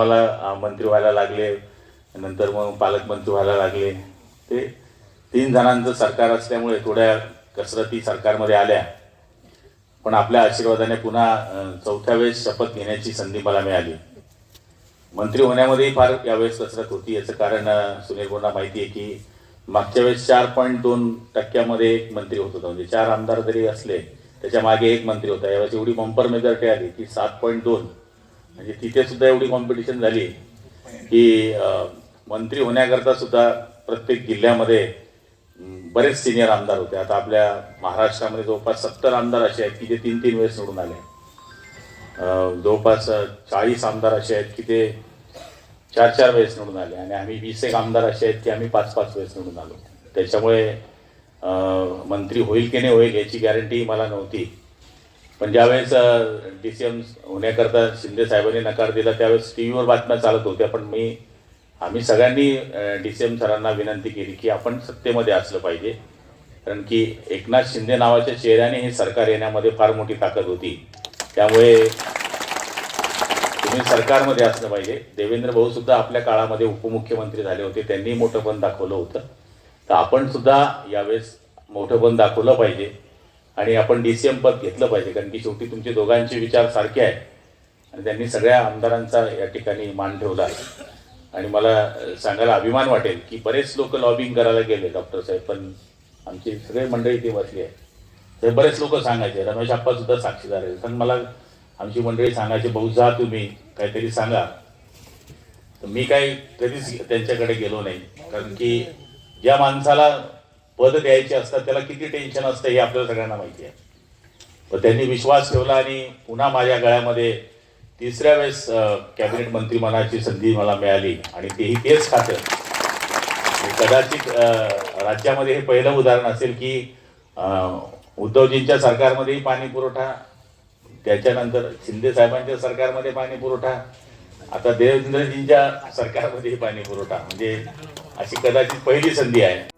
आम्हाला मंत्री व्हायला लागले नंतर मग पालकमंत्री व्हायला लागले. ते तीन जणांचं सरकार असल्यामुळे थोड्या कसरती सरकारमध्ये आल्या. पण आपल्या आशीर्वादाने पुन्हा चौथ्या वेळेस शपथ घेण्याची संधी मला मिळाली. मंत्री होण्यामध्येही फार यावेळेस कसरत होती. याचं कारण सुनील गोंडा माहिती आहे की मागच्या वेळेस चार पॉईंट दोन टक्क्यामध्ये एक मंत्री होत होता. म्हणजे चार आमदार जरी असले त्याच्यामागे एक मंत्री होता. यावेळेस एवढी बंपर मेजॉरिटी आली की सात पॉईंट दोन. म्हणजे तिथे सुद्धा एवढी कॉम्पिटिशन झाली की मंत्री होण्याकरता सुद्धा प्रत्येक जिल्ह्यामध्ये बरेच सिनियर आमदार होते. आता आपल्या महाराष्ट्रामध्ये जवळपास सत्तर आमदार असे आहेत की जे तीन तीन वेळेस निवडून आले. जवळपास चाळीस आमदार असे आहेत की ते चार चार वेळेस निवडून आले. आणि आम्ही वीस एक आमदार असे आहेत की आम्ही पाच पाच वेळेस निवडून आलो. त्याच्यामुळे मंत्री होईल की नाही होईल याची गॅरंटी मला नव्हती. पण ज्यावेळेस डी सी एम होण्याकरता शिंदे साहेबांनी नकार दिला त्यावेळेस टी व्हीवर बातम्या चालत होत्या. पण मी आम्ही सगळ्यांनी डी सी एम सरांना विनंती केली की आपण सत्तेमध्ये असलं पाहिजे. कारण की एकनाथ शिंदे नावाच्या चेहऱ्याने हे सरकार येण्यामध्ये फार मोठी ताकद होती. त्यामुळे तुम्ही सरकारमध्ये असलं पाहिजे. देवेंद्र भाऊसुद्धा आपल्या काळामध्ये उपमुख्यमंत्री झाले होते. त्यांनी मोठं पण दाखवलं होतं. तर आपण सुद्धा यावेळेस मोठं पण दाखवलं पाहिजे. आणि आपण डी सी एम पद घेतलं पाहिजे कारण की शेवटी तुमचे दोघांचे विचार सारखे आहेत. आणि त्यांनी सगळ्या आमदारांचा या ठिकाणी मान ठेवला आहे. आणि मला सांगायला अभिमान वाटेल की बरेच लोक लॉबिंग करायला गेले डॉक्टर साहेब पण आमची सगळे मंडळी ते बसली आहे तर बरेच लोक सांगायचे रमेश आप्पा सुद्धा साक्षीदार आहे पण मला आमची मंडळी सांगायची भाऊ जा तुम्ही काहीतरी सांगा. तर मी काही कधीच त्यांच्याकडे गेलो नाही. कारण की ज्या माणसाला पद द्यायचे असतात त्याला किती टेन्शन असतं हे आपल्याला सगळ्यांना माहिती आहे. व त्यांनी विश्वास ठेवला आणि पुन्हा माझ्या गळ्यामध्ये तिसऱ्या वेळेस कॅबिनेट मंत्रिमंडळाची संधी मला मिळाली आणि तेही तेच खातं. कदाचित राज्यामध्ये हे पहिलं उदाहरण असेल की उद्धवजींच्या सरकारमध्येही पाणी पुरवठा त्याच्यानंतर शिंदे साहेबांच्या सरकारमध्ये पाणी पुरवठा आता देवेंद्रजींच्या सरकारमध्येही पाणी पुरवठा. म्हणजे अशी कदाचित पहिली संधी आहे.